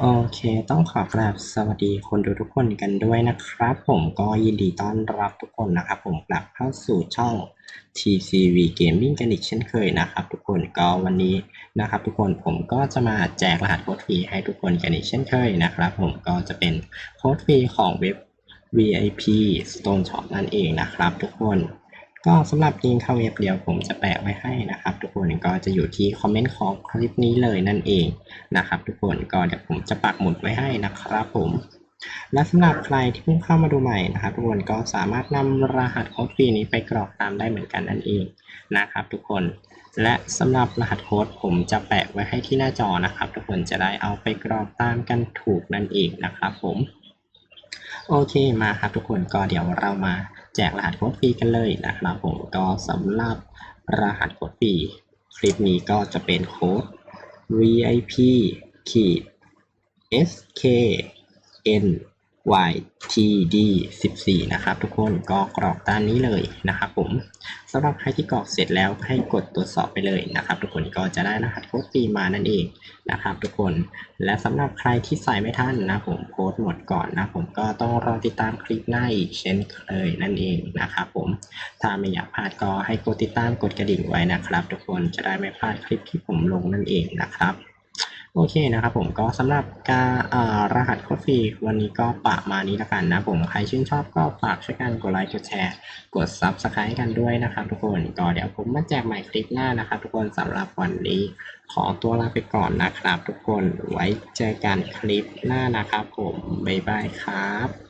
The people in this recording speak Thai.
โอเค ต้องขอกราบสวัสดีคนดูทุกคนกันด้วยนะครับ ผมก็ยินดีต้อนรับทุกคนนะครับ ผมกลับเข้าสู่ช่อง TCV Gaming กันอีกเช่นเคยนะครับ ทุกคนก็วันนี้นะครับ ทุกคนผมก็จะมาแจกรหัสโค้ดฟรีให้ทุกคนกันอีกเช่นเคยนะครับ ผมก็จะเป็นโค้ดฟรีของเว็บ VIP Stone Shop นั่นเองนะครับ ทุกคน ก็สำหรับลิงก์เข้าเว็บเดียวผมจะแปะไว้ให้นะครับ ทุกคนก็จะอยู่ที่คอมเมนต์ของคลิปนี้เลยนั่นเองนะครับ ทุกคนก็เดี๋ยวผมจะปักหมุดไว้ให้นะครับผมและสำหรับใครที่เพิ่งเข้ามาดูใหม่นะครับ ทุกคนก็สามารถนำรหัสโค้ดฟรีนี้ไปกรอกตามได้เหมือนกันนั่นเองนะครับ ทุกคนและสำหรับรหัสโค้ดผมจะแปะไว้ให้ที่หน้าจอนะครับ ทุกคนจะได้เอาไปกรอกตามกันถูกนั่นเองนะครับผม โอเคมาครับทุกคนก็เดี๋ยวเรามา แจกรหัสโค้ดฟรีกันเลยนะครับผมก็สำหรับรหัสโค้ดฟรีคลิปนี้ก็จะเป็นโค้ด VIP ขีด SK N Y T D 14 นะครับทุกคนก็กรอกตามนี้เลยนะครับผมสำหรับใครที่กรอกเสร็จแล้วให้กดตรวจสอบไปเลยนะครับ ทุกคนก็จะได้รหัสโค้ดฟรีมานั่นเองนะครับทุกคนและสำหรับใครที่ใส่ไม่ทันนะผมโพสต์หมดก่อนนะผมก็ต้องรอติดตามคลิปหน้าอีกเช่นเคยนั่นเองนะครับผมถ้าไม่อยากพลาดก็ให้กดติดตามกดกระดิ่งไว้นะครับ ทุกคนจะได้ไม่พลาดคลิปที่ผมลงนั่นเองนะครับ โอเคนะครับผมก็สำหรับการรหัสโค้ดฟรีวันนี้ก็ประมาณนี้ละกันนะผมใครชื่นชอบก็ฝากช่วยกันกดไลค์กดแชร์ กด s u b สไครต์กันด้วยนะครับทุกคนก็เดี๋ยวผมมาแจกใหม่คลิปหน้านะครับทุกคนสำหรับวันนี้ ขอตัวลาไปก่อนนะครับ ทุกคนไว้เจอกันคลิปหน้านะครับผมบ๊ายบายครับ